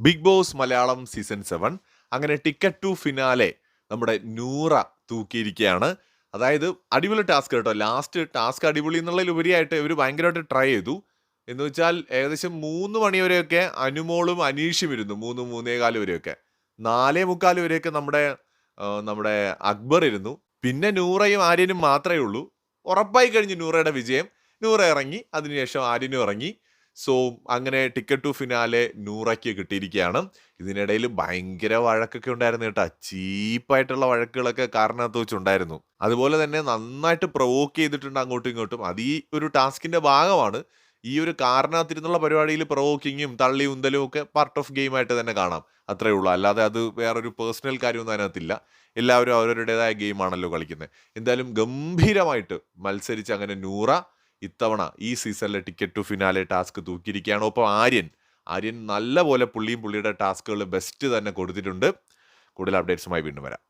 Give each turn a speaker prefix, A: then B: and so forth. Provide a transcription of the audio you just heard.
A: Big boss Malayalam season seven. അങ്ങനെ ticket to finale നമ്മുടെ നൂറ തൂക്കിയിരിക്കുകയാണ്. അതായത് അടിപൊളി ടാസ്ക് കേട്ടോ. ലാസ്റ്റ് ടാസ്ക് അടിപൊളി എന്നുള്ളതിലുപരിയായിട്ട് ഇവർ ഭയങ്കരമായിട്ട് ട്രൈ ചെയ്തു. എന്ന് വെച്ചാൽ ഏകദേശം മൂന്ന് മണി വരെയൊക്കെ അനുമോളും അനീഷും ഇരുന്നു. മൂന്ന് മൂന്നേ കാൽ വരെയൊക്കെ. നാലേ മുക്കാൽ വരെയൊക്കെ നമ്മുടെ നമ്മുടെ അക്ബർ ഇരുന്നു. പിന്നെ നൂറയും ആര്യനും മാത്രമേ ഉള്ളൂ. ഉറപ്പായി കഴിഞ്ഞു നൂറയുടെ വിജയം. നൂറ ഇറങ്ങി. അതിനുശേഷം ആര്യനും ഇറങ്ങി. സോ അങ്ങനെ ടിക്കറ്റ് ടു ഫിനാലെ നൂറയ്ക്ക് കിട്ടിയിരിക്കുകയാണ് ഇതിനിടയിൽ ഭയങ്കര വഴക്കൊക്കെ ഉണ്ടായിരുന്നു കേട്ടോ. ചീപ്പായിട്ടുള്ള വഴക്കുകളൊക്കെ കാരണത്ത് വെച്ചുണ്ടായിരുന്നു. അതുപോലെ തന്നെ നന്നായിട്ട് പ്രൊവോക്ക് ചെയ്തിട്ടുണ്ട് അങ്ങോട്ടും ഇങ്ങോട്ടും. അത് ഈ ഒരു ടാസ്കിന്റെ ഭാഗമാണ്. ഈ ഒരു കാരണത്തിരുന്നുള്ള പരിപാടിയിൽ പ്രൊവോക്കിങ്ങും തള്ളി ഉന്തലും ഒക്കെ പാർട്ട് ഓഫ് ഗെയിമായിട്ട് തന്നെ കാണാം. അത്രേ ഉള്ളൂ. അല്ലാതെ അത് വേറൊരു പേഴ്സണൽ കാര്യമൊന്നും അതിനകത്തില്ല. എല്ലാവരും അവരവരുടേതായ ഗെയിമാണല്ലോ കളിക്കുന്നത് എന്തായാലും ഗംഭീരമായിട്ട് മത്സരിച്ച് അങ്ങനെ നൂറ ഇത്തവണ ഈ സീസണിലെ ടിക്കറ്റ് ടു ഫിനാലെ ടാസ്ക് തൂക്കിയിരിക്കുകയാണ്. ഒപ്പം ആര്യൻ ആര്യൻ നല്ല പോലെ പുള്ളിയും പുള്ളിയുടെ ടാസ്കുകൾ ബെസ്റ്റ് തന്നെ കൊടുത്തിട്ടുണ്ട്. കൂടുതൽ അപ്ഡേറ്റ്സുമായി വീണ്ടും വരാം.